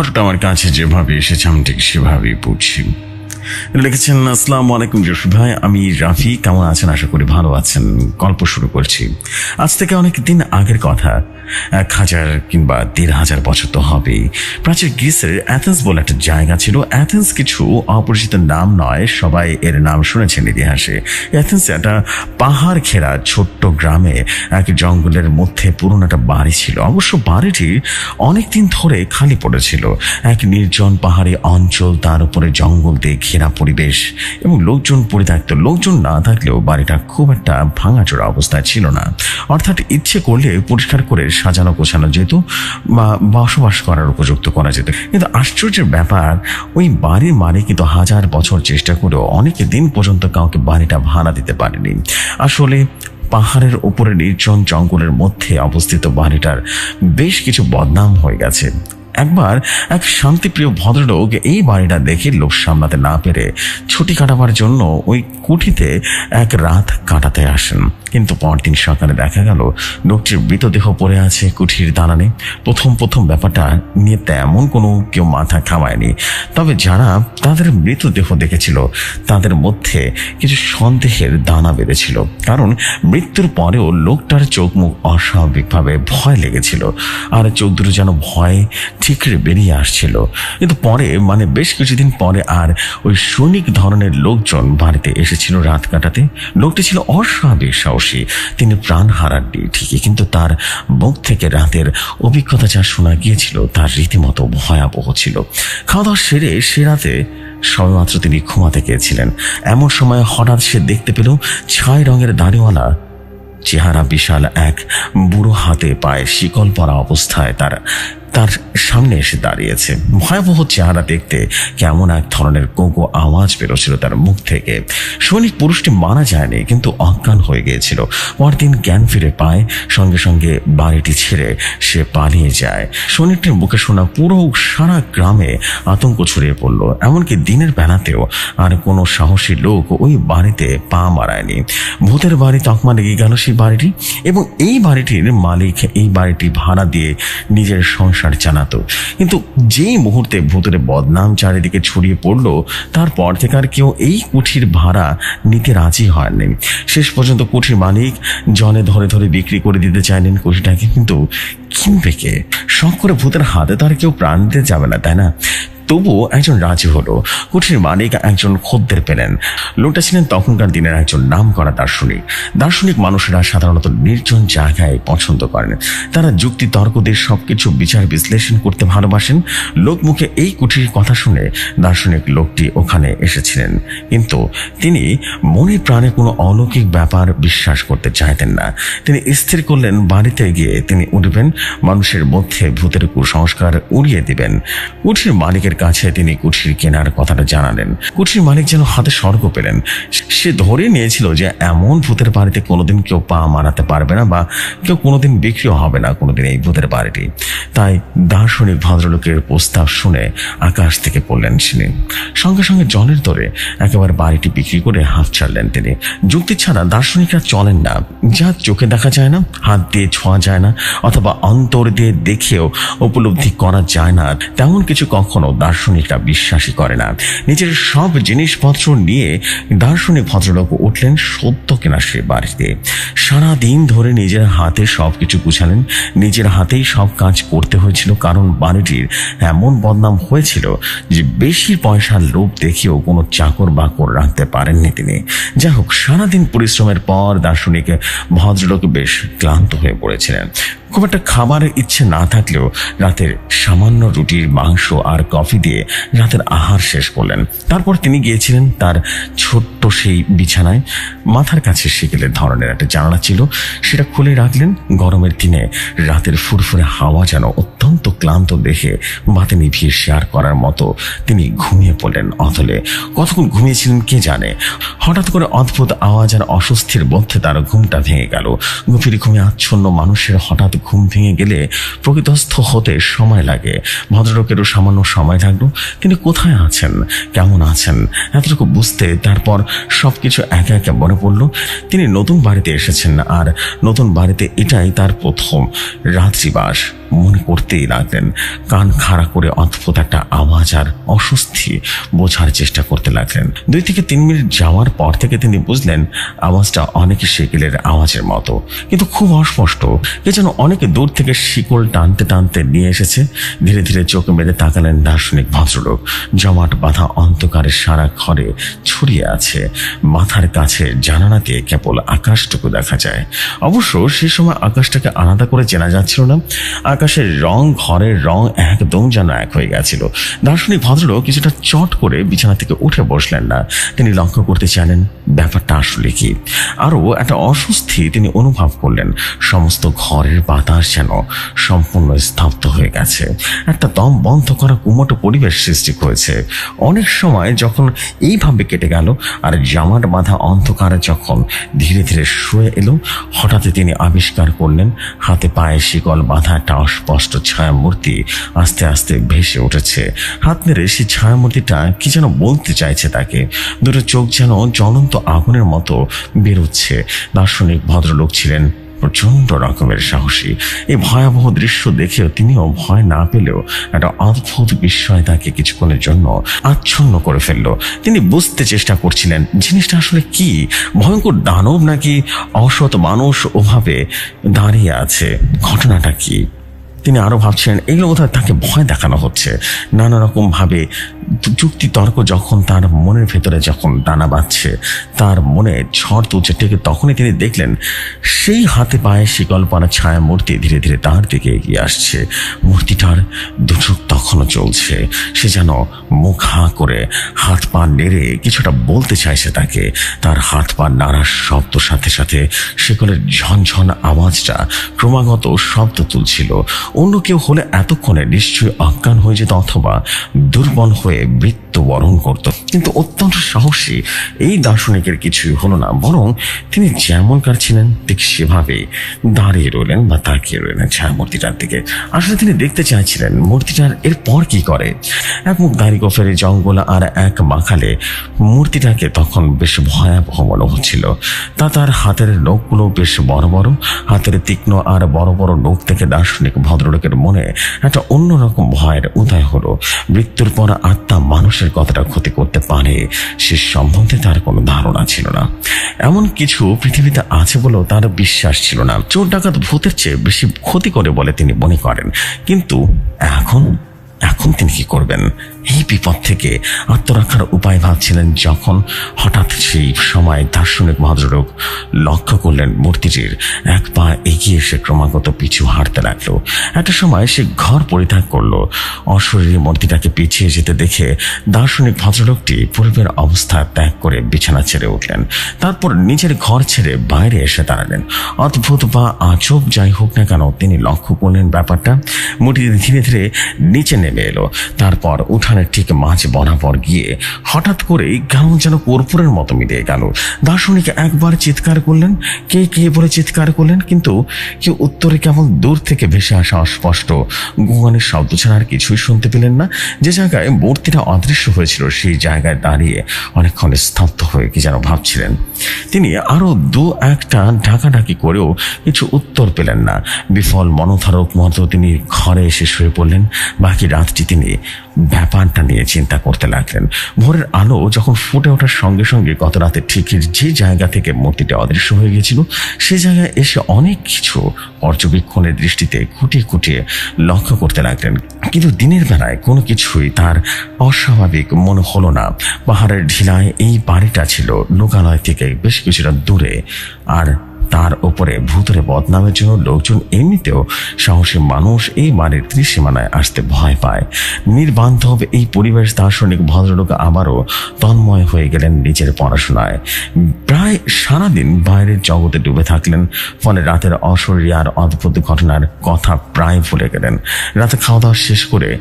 ঘটনা আমার কাছে যেভাবে এসেছে আমি ঠিক সেভাবেই বুঝছি লিখেছেন, আসসালাম আলাইকুম জসু ভাই, আমি রাফি, কেমন আছেন? আশা করি ভালো আছেন। গল্প শুরু করছি। আজ থেকে অনেক দিন আগের কথা। এক হাজার কিংবা দেড় হাজার বছর তো হবেই। প্রাচীর গ্রিসের অ্যাথেন্স বলে একটা জায়গা ছিল। অ্যাথেন্স কিছু অপরিচিত নাম নয়, সবাই এর নাম শুনেছেন ইতিহাসে। অ্যাথেন্স একটা পাহাড় ঘেরা ছোট্ট গ্রামে এক জঙ্গলের মধ্যে পুরনো একটা বাড়ি ছিল। অবশ্য বাড়িটি অনেকদিন ধরে খালি পড়েছিল। এক নির্জন পাহাড়ি অঞ্চল তার উপরে জঙ্গল দিয়ে ঘেরা পরিবেশ এবং লোকজন পরিত্যক্ত লোকজন না থাকলেও বাড়িটা খুব একটা ভাঙাচোরা অবস্থায় ছিল না। অর্থাৎ ইচ্ছে করলে পরিষ্কার করে সাজানো গোছানো যেত বা বসবাস করার উপযুক্ত করা যেত। কিন্তু আশ্চর্যের ব্যাপার, ওই বাড়ির মানে কিন্তু হাজার বছর চেষ্টা করেও অনেক দিন পর্যন্ত কাউকে বাড়িটা ভাড়া দিতে পারেনি। আসলে পাহাড়ের উপরে নির্জন জঙ্গলের মধ্যে অবস্থিত বাড়িটার বেশ কিছু বদনাম হয়ে গেছে। একবার এক শান্তিপ্রিয় ভদ্রলোক এই বাড়িটা দেখে লোক সামলাতে না পেরে ছুটি কাটাবার জন্য ওই কুঠিতে এক রাত কাটাতে আসেন। কিন্তু পরদিন সকালে দেখা গেল, লোকটির মৃতদেহ পড়ে আছে কুঠির দালানে। প্রথম প্রথম ব্যাপারটা নিয়ে তেমন কোনো কেউ মাথা খামায়নি তবে যারা তাদের মৃতদেহ দেখেছিল, তাদের মধ্যে কিছু সন্দেহের দানা বেঁধেছিল। কারণ মৃত্যুর পরেও লোকটার চোখ মুখ অস্বাভাবিকভাবে ভয় লেগেছিল। আর চোখ দুটো যেন ভয়ে ঠিকরে বেরিয়ে আসছিল। কিন্তু পরে মানে বেশ কিছুদিন পরে আর ওই সৈনিক ধরনের লোকজন বাড়িতে এসেছিল রাত কাটাতে। লোকটি ছিল অস্বাভাবিক সাহসী। তিনি প্রাণ হারাননি ঠিকই, কিন্তু তার মুখ থেকে রাতের অভিজ্ঞতা যা শোনা গিয়েছিল তার রীতিমতো ভয়াবহ ছিল। খাওয়া দাওয়া সেরে সে রাতে সবেমাত্র তিনি ঘুমাতে গিয়েছিলেন। এমন সময় হঠাৎ সে দেখতে পেল ছাই রঙের দাড়িওয়ালা চেহারা বিশাল এক বুড়ো হাতে পায়ে শিকল পরা অবস্থায় তার তার সামনে এসে দাঁড়িয়েছে। ভয়াবহ চেহারা দেখতে কেমন এক ধরনের কোকো আওয়াজ বেরোছিল তার মুখ থেকে। সৈনিক পুরুষটি মারা যায়নি, কিন্তু অজ্ঞান হয়ে গিয়েছিল। পরদিন জ্ঞান ফিরে পায়, সঙ্গে সঙ্গে বাড়িটি ছেড়ে সে পালিয়ে যায়। সৈনিকটির মুখে শোনা পুরো সারা গ্রামে আতঙ্ক ছড়িয়ে পড়ল। এমনকি দিনের বেলাতেও আর কোনো সাহসী লোক ওই বাড়িতে পা মারায়নি। ভূতের বাড়ি তকমা লেগে গেল সেই বাড়িটি, এবং এই বাড়িটির মালিক এই বাড়িটি ভাড়া দিয়ে নিজের সংসার চালাতো। কিন্তু যেই মুহূর্তে ভূতের বদনাম চারিদিকে ছড়িয়ে পড়ল, তারপর থেকে আর কেউ এই কুঠির ভাড়া নিতে রাজি হয়নি শেষ পর্যন্ত কুঠির মালিক জনে ধরে ধরে বিক্রি করে দিতে চাইলেন কুঠিটাকে, কিন্তু কিনবে কে? শখ করে ভূতের হাতে তার কেউ প্রাণ দিতে যাবে না, তাই না? তবুও একজন রাজি হলো। কুঠির মালিক একজন খদ্দের পেলেন। লোকটা ছিলেন তখনকার দিনের একজন নাম করা দার্শনিক। দার্শনিক মানুষেরা সাধারণত নির্জন জায়গায় পছন্দ করেন। তারা যুক্তি, তর্ক দিয়ে সবকিছু বিচার বিশ্লেষণ করতে ভালোবাসেন। লোকমুখে এই কুঠির কথা শুনে দার্শনিক লোকটি ওখানে এসেছিলেন। কিন্তু তিনি মনে প্রাণে কোনো অলৌকিক ব্যাপার বিশ্বাস করতে চাইতেন না। তিনি স্থির করলেন, বাড়িতে গিয়ে তিনি উঠবেন, মানুষের মধ্যে ভূতের কুসংস্কার উড়িয়ে দিবেন। কুঠির মালিকের কাছে তিনি কুঠির কেনার কথাটা জানালেন। কুঠির মালিক যেন হাতে স্বর্গ পেলেন। সে ধরে নিয়েছিল যে এমন ভূতের বাড়িতে কোনোদিন কেউ পা মারাতে পারবে না বা কেউ কোনোদিন বিক্রিও হবে না কোনোদিন এই ভূতের বাড়িটি। তাই দার্শনিক ভদ্রলোকের প্রস্তাব শুনে আকাশ থেকে পড়লেন তিনি। সঙ্গে সঙ্গে জলের দরে একেবারে বাড়িটি বিক্রি করে হাত ছাড়লেন তিনি। যুক্তি ছাড়া দার্শনিকরা চলেন না। যা চোখে দেখা যায় না, হাত দিয়ে ছোঁয়া যায় না, অথবা অন্তর দিয়ে দেখেও উপলব্ধি করা যায় না। তেমন কিছু কখনো দার্শনিকরা বিশ্বাসই করে না। নিজের সব জিনিসপত্র নিয়ে দার্শনিক ভদ্রলোক উঠলেন সত্য কেনা সে বাড়িতে। সারাদিন ধরে নিজের হাতে সব কিছু গুছালেন। নিজের হাতেই সব কাজ করতে হয়েছিল, কারণ বাড়িটির এমন বদনাম হয়েছিল যে বেশি পয়সার লোভ দেখিয়েও কোনো চাকর বাকর রাখতে পারেননি তিনি। যাই হোক, সারাদিন পরিশ্রমের পর দার্শনিক ভদ্রলোক বেশ ক্লান্ত হয়ে পড়েছিলেন। খুব একটা খাবারের ইচ্ছে না থাকলেও রাতের সামান্য রুটির মাংস আর কফি দিয়ে রাতের আহার শেষ করলেন। তারপর তিনি গিয়েছিলেন তার ছোট্ট সেই বিছানায়। মাথার কাছে শিকেলের ধরনের একটা জানালা ছিল। সেটা খুলে রাখলেন। গরমের দিনে রাতের ফুরফুরে হাওয়া যেন অত্যন্ত ক্লান্ত দেখে বাতে নিভিয়ে শেয়ার করার মতো তিনি ঘুমিয়ে পড়লেন অতলে কতক্ষণ ঘুমিয়েছিলেন কে জানে? হঠাৎ করে অদ্ভুত আওয়াজ আর অস্বস্তির মধ্যে তার ঘুমটা ভেঙে গেল। গভীর ঘুমে আচ্ছন্ন মানুষের হঠাৎ ঘুম ভেঙে গেলে প্রকৃতস্থ হতে সময় লাগে। ভদ্রলোকেরও সামান্য সময় লাগল তিনি কোথায় আছেন? কেমন আছেন? এতটুকু বুঝতে তারপর সবকিছু একে একে মনে পড়ল, তিনি নতুন বাড়িতে এসেছেন আর নতুন বাড়িতে এটাই তার প্রথম রাত্রিবাস। মনে করতেই লাগলেন, কান খাড়া করে অদ্ভুত একটা আওয়াজ আর অস্বস্তি বোঝার চেষ্টা করতে লাগলেন। দুই থেকে তিন মিনিট যাওয়ার পর থেকে তিনি বুঝলেন, আওয়াজটা অনেকে শিকলের আওয়াজের মতো, কিন্তু খুব অস্পষ্ট। কে যেন অনেকে দূর থেকে শিকল টানতে টানতে নিয়ে এসেছে। ধীরে ধীরে চোখ মেলে তাকালেন দার্শনিক ভদ্রলোক। জমাট বাঁধা অন্ধকারের সারা ঘরে ছড়িয়ে আছে। মাথার কাছে জানালা কেবল আকাশটুকু দেখা যায়। অবশ্য সে সময় আকাশটাকে আলাদা করে চেনা যাচ্ছিল না। আকাশের রং, ঘরের রং একদম যেন এক হয়ে গেছিল। দার্শনিক ভদ্রলোক কিছুটা চট করে বিছানা থেকে উঠে বসলেন না। তিনি লক্ষ্য করতে চাইলেন, ব্যাপারটা আসলে কি? আরও একটা অস্বস্তি তিনি অনুভব করলেন, সমস্ত ঘরের বাতাস যেন সম্পূর্ণ স্তব্ধ হয়ে গেছে। একটা দম বন্ধ করা কুমটো পরিবেশ সৃষ্টি হয়েছে অনেক সময় যখন এইভাবে কেটে গেল, আর জামার বাঁধা অন্ধকারে যখন ধীরে ধীরে শুয়ে এলো, হঠাৎ তিনি আবিষ্কার করলেন, হাতে পায়ে শিকল বাঁধা একটা অস্পষ্ট ছায়া মূর্তি আস্তে আস্তে ভেসে উঠেছে। হাত নেড়ে সেই ছায়া মূর্তিটা কি যেন বলতে চাইছে তাকে। দুটো চোখ যেন জ্বলন্ত আগুনের মতো বেরোচ্ছে। দার্শনিক ভদ্রলোক ছিলেন প্রচণ্ড রকমের সাহসী। এই ভয়াবহ দৃশ্য দেখেও তিনিও ভয় না পেলেও একটা অদ্ভুত বিস্ময় তাকে কিছুক্ষণের জন্য আচ্ছন্ন করে ফেলল। তিনি বুঝতে চেষ্টা করছিলেন, জিনিসটা আসলে কি? ভয়ঙ্কর দানব নাকি অসৎ মানুষ ওভাবে দাঁড়িয়ে আছে? ঘটনাটা কি? তিনি আরও ভাবছিলেন, এগুলো বোধহয় তাকে ভয় দেখানো হচ্ছে। নানা রকম ভাবে যুক্তি তর্ক যখন তার মনের ভেতরে যখন দানা বাঁধছে, তার মনে ঝড় তুলছে, ঠিক তখনই তিনি দেখলেন, সেই হাতে পায়ে শিকল পানা ছায়া মূর্তি ধীরে ধীরে তার দিকে এগিয়ে আসছে। মূর্তিটার দুচোখ তখনও চলছে সে যেন মুখ হাঁ করে হাত পা নেড়ে কিছুটা বলতে চাইছে তাকে। তার হাত পা নাড়ার শব্দ সাথে সাথে শিকলের ঝনঝন আওয়াজটা ক্রমাগত শব্দ তুলছিল। অন্য কেউ হলে এতক্ষণে নিশ্চয়ই অজ্ঞান হয়ে যেত অথবা দুর্বল হয়ে মৃত্যুবরণ করত। কিন্তু অত্যন্ত সাহসী এই দার্শনিকের কিছুই হলো না, বরং তিনি যেমনকার ছিলেন, ঠিক সেভাবে দাঁড়িয়ে রইলেন বা তাকিয়ে রইলেন ছায়া মূর্তিটার দিকে। আসলে তিনি দেখতে চাইছিলেন মূর্তিটার এরপর কি করে। এক মুখ দাঁড়িয়ে গোফের জঙ্গল আর এক মাখালে মূর্তিটাকে তখন বেশ ভয়াবহ মনে হচ্ছিল। তা তার হাতের নখগুলো বেশ বড় বড়, হাতের তীক্ষ্ণ আর বড় বড় নখ থেকে দার্শনিক ভদ্রলোকের মনে একটা অন্যরকম ভয়ের উদয় হলো। মৃত্যুর পর আত্মা মানুষের কতটা ক্ষতি করতে পারে, সে সম্বন্ধে তার কোনো ধারণা ছিল না। এমন কিছু পৃথিবীতে আছে বলেও তার বিশ্বাস ছিল না। চোর ডাকাত ভূতের চেয়ে বেশি ক্ষতি করে বলে তিনি মনে করেন। কিন্তু এখন এখন তিনি কি করবেন? এই বিপদ থেকে আত্মরক্ষার উপায় ভাবছিলেন যখন হঠাৎ সেই সময় দার্শনিক ভদ্রলোক লক্ষ্য করলেন মূর্তিটির এক পা এগিয়ে এসে ক্রমাগত পিছু হাঁটতে লাগল। একটা সময় সে ঘর পরিত্যাগ করল। অশরীরী মূর্তিটাকে পিছিয়ে যেতে দেখে দার্শনিক ভদ্রলোকটি পূর্বের অবস্থা ত্যাগ করে বিছানা ছেড়ে উঠলেন। তারপর নিজের ঘর ছেড়ে বাইরে এসে দাঁড়ালেন। অদ্ভুত বা আজব যাই হোক না কেন তিনি লক্ষ্য করলেন ব্যাপারটা। মূর্তি ধীরে ধীরে নিচে নেমে এলো। তারপর উঠানের ঠিক মাঝ বরাবর গিয়ে হঠাৎ করেই কেমন যেন কর্পূরের মতো মিলিয়ে গেল। দার্শনিক একবার চিৎকার করলেন, কে কে বলে চিৎকার করলেন, কিন্তু কেউ উত্তরে কেমন দূর থেকে ভেসে আসা অস্পষ্ট। গুয়ানের শব্দ ছাড়া আর কিছুই শুনতে পেলেন না। যে জায়গায় মূর্তিটা অদৃশ্য হয়েছিল, সেই জায়গায় দাঁড়িয়ে অনেকক্ষণ স্তব্ধ হয়ে কি যেন ভাবছিলেন। তিনি আরও দু একটা ঢাকাঢাকি করেও কিছু উত্তর পেলেন না। বিফল মনোধারক মতো তিনি ঘরে এসে শুয়ে পড়লেন। বাকি রাতটি তিনি ব্যাপারটা নিয়ে চিন্তা করতে লাগলেন। ভোরের আলো যখন ফুটে ওঠার সঙ্গে সঙ্গে গত রাতে ঠিক যে জায়গা থেকে মূর্তিটা অদৃশ্য হয়ে গেছিল সে জায়গায় এসে অনেক কিছু পর্যবেক্ষণের দৃষ্টিতে খুঁটিয়ে খুঁটিয়ে লক্ষ্য করতে লাগলেন। কিন্তু দিনের বেলায় কোনো কিছুই তার অস্বাভাবিক মনে হলো না। পাহাড়ের ঢিলায় এই বাড়িটা ছিল লোকালয় থেকে বেশ কিছুটা দূরে। আর তার উপরে ভূতরে বদনামের জন্য লোকজন এমনিতেও সাহসী মানুষ এই বাড়ির ত্রিসীমানায় আসতে ভয় পায়। নির্বান্ধব এই পরিবেশ দার্শনিক ভদ্রলোক আবারও তন্ময় হয়ে গেলেন নিজের পড়াশোনায়। প্রায় সারাদিন বাইরের জগতে ডুবে থাকলেন, ফলে রাতের অশরীর আর অদ্ভুত ঘটনার কথা প্রায় ভুলে গেলেন। রাতে খাওয়া দাওয়া শেষ করে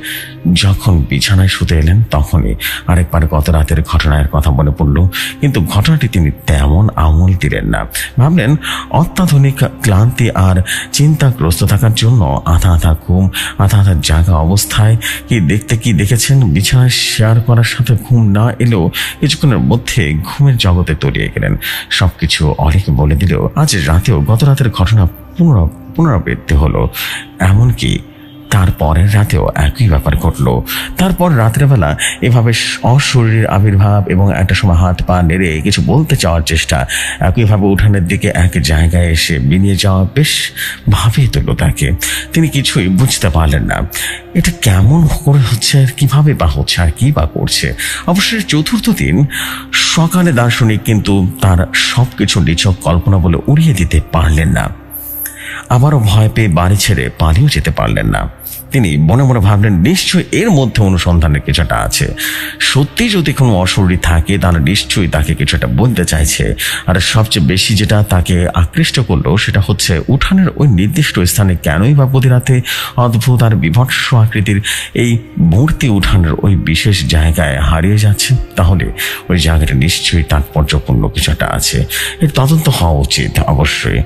যখন বিছানায় শুতে এলেন, তখনই আরেকবার গত রাতের ঘটনার কথা মনে পড়ল। কিন্তু ঘটনাটি তিনি তেমন আমল দিলেন না। ভাবলেন, অত্যাধুনিক ক্লান্তি আর চিন্তাগ্রস্ত থাকার জন্য আধা আধা ঘুম, আধা আধা জাগা অবস্থায় কি দেখতে কি দেখেছেন? বিছানায় শেয়ার করার সাথে ঘুম না এলেও কিছুক্ষণের মধ্যে ঘুমের জগতে তলিয়ে গেলেন। সবকিছু অনেক বলে দিলেও আজ রাতেও গত রাতের ঘটনা পুনরা পুনরাবৃত্তি হলো। এমনকি তারপরের রাতেও একই ব্যাপার ঘটলো। তারপর রাত্রেবেলা এভাবে অশরীরের আবির্ভাব এবং একটা সময় হাত পা নেড়ে কিছু বলতে চাওয়ার চেষ্টা, একইভাবে উঠানের দিকে এক জায়গায় এসে বিনিয়ে যাওয়া বেশ ভাবিয়ে তুলল তাকে। তিনি কিছুই বুঝতে পারলেন না। এটা কেমন করে হচ্ছে আর কীভাবে বা হচ্ছে, আর কী বা করছে? অবশ্যই চতুর্থ দিন সকালে দার্শনিক কিন্তু তার সব কিছু নিছক কল্পনা বলে উড়িয়ে দিতে পারলেন না। আবারও ভয় পেয়ে বাড়ি ছেড়ে পালিয়েও যেতে পারলেন না। তিনি মনে মনে ভাবলেন, নিশ্চয়ই এর মধ্যে অনুসন্ধানের কিছুটা আছে। সত্যি যদি কোনো অশরীরী থাকে, তাহলে নিশ্চয়ই তাকে কিছুটা বলতে চাইছে। আর সবচেয়ে বেশি যেটা তাকে আকৃষ্ট করল, সেটা হচ্ছে উঠানের ওই নির্দিষ্ট স্থানে কেনই বা প্রতি রাতে অদ্ভুত আর বিভৎস আকৃতির এই মূর্তি উঠানের ওই বিশেষ জায়গায় হারিয়ে যাচ্ছে। তাহলে ওই জায়গাটা নিশ্চয়ই তাৎপর্যপূর্ণ কিছুটা আছে। এর তদন্ত হওয়া উচিত অবশ্যই।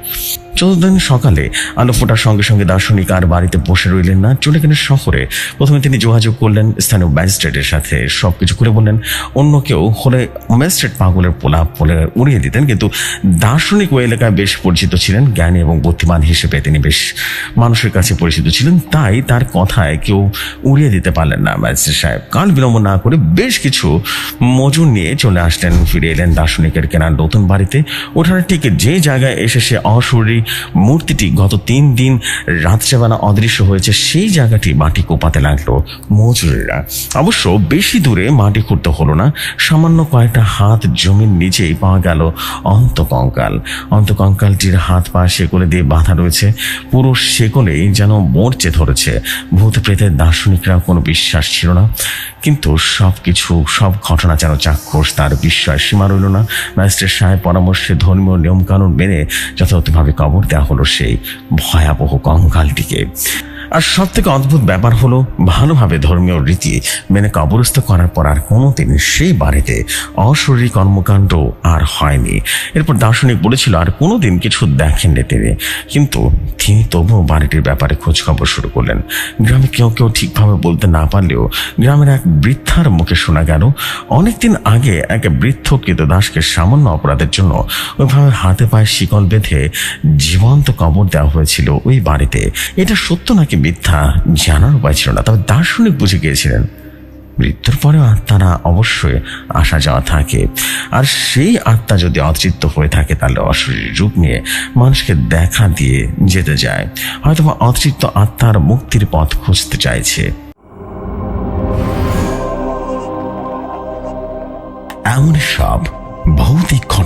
চতুর্দিন সকালে। আলো ফোটার সঙ্গে সঙ্গে দার্শনিক আর বাড়িতে বসে রইলেন না, চলে গেলেন শহরে। প্রথমে তিনি যোগাযোগ করলেন স্থানীয় ম্যাজিস্ট্রেটের সাথে, সবকিছু করে বললেন, অন্য কেউ হলে ম্যাজিস্ট্রেট পাগলের পোলা বলে উড়িয়ে দিতেন, কিন্তু দার্শনিক ওই এলাকায় বেশ পরিচিত ছিলেন, জ্ঞানী এবং বুদ্ধিমান হিসেবে তিনি বেশ মানুষের কাছে পরিচিত ছিলেন, তাই তার কথায় কেউ উড়িয়ে দিতে পারলেন না ম্যাজিস্ট্রেট সাহেব। কাল বিলম্ব না করে বেশ কিছু মজুর নিয়ে চলে আসলেন, ফিরে এলেন দার্শনিকের কেনার নতুন বাড়িতে। ওঠানে ঠিক যে জায়গায় এসে সে অশরীরী মূর্তিটি গত তিন দিন রাত্রেবেলা অদৃশ্য হয়েছে। সেই জায়গাটি মাটি কোপাতে লাগল মজুরিরা। অবশ্য বেশি দূরে মাটি খুঁড়তে হলো না। সামান্য কয়েকটা হাত জমির নিচেই পাওয়া গেল অন্তকঙ্কাল। অন্তকঙ্কালটির হাত পা শেকলে দিয়ে বাঁধা রয়েছে। পুরো শেকলেই যেন মরচে ধরেছে। ভূত প্রেতের দার্শনিকরা কোনো বিশ্বাস ছিল না। কিন্তু সব কিছু সব ঘটনা যেন চাক্ষুষ, তার বিশ্বাস সীমা রইল না। ম্যাজিস্ট্রেট সাহেব পরামর্শে ধর্মীয় নিয়মকানুন মেনে যথাযথভাবে কবর দেওয়া হলো সেই ভয়াবহ কঙ্কালটিকে আর সব থেকে অদ্ভুত ব্যাপার হলো, ভালোভাবে ধর্মীয় রীতি মেনে কবরস্থ করার পর আর কোনোদিন সেই বাড়িতে অশরীরী কর্মকাণ্ড আর হয়নি। এরপর দার্শনিক বলেছিল, আর কোনোদিন কিছু দেখেননি তিনি। কিন্তু তিনি তবুও বাড়িটির ব্যাপারে খোঁজখবর শুরু করলেন। গ্রামে কেউ কেউ ঠিকভাবে বলতে না পারলেও গ্রামের এক বৃদ্ধার মুখে শোনা গেল, অনেকদিন আগে এক বৃদ্ধ কৃতদাসকে সামান্য অপরাধের জন্য ওইভাবে হাতে পায়ে শিকল বেঁধে জীবন্ত কবর দেওয়া হয়েছিল ওই বাড়িতে। এটা সত্য নাকি মিথ্যা জানার উপায় ছিল না। তবে দার্শনিক বুঝে গিয়েছিলেন, মৃত্যুর পরেও আত্মারা অবশ্যই আসা যাওয়া থাকে। আর সেই আত্মা যদি অতৃপ্ত হয়ে থাকে, তাহলে অশরীর রূপ নিয়ে মানুষকে দেখা দিয়ে যেতে যায়। হয়তো বা অতৃপ্ত আত্মার মুক্তির পথ খুঁজতে চাইছে। এমন সব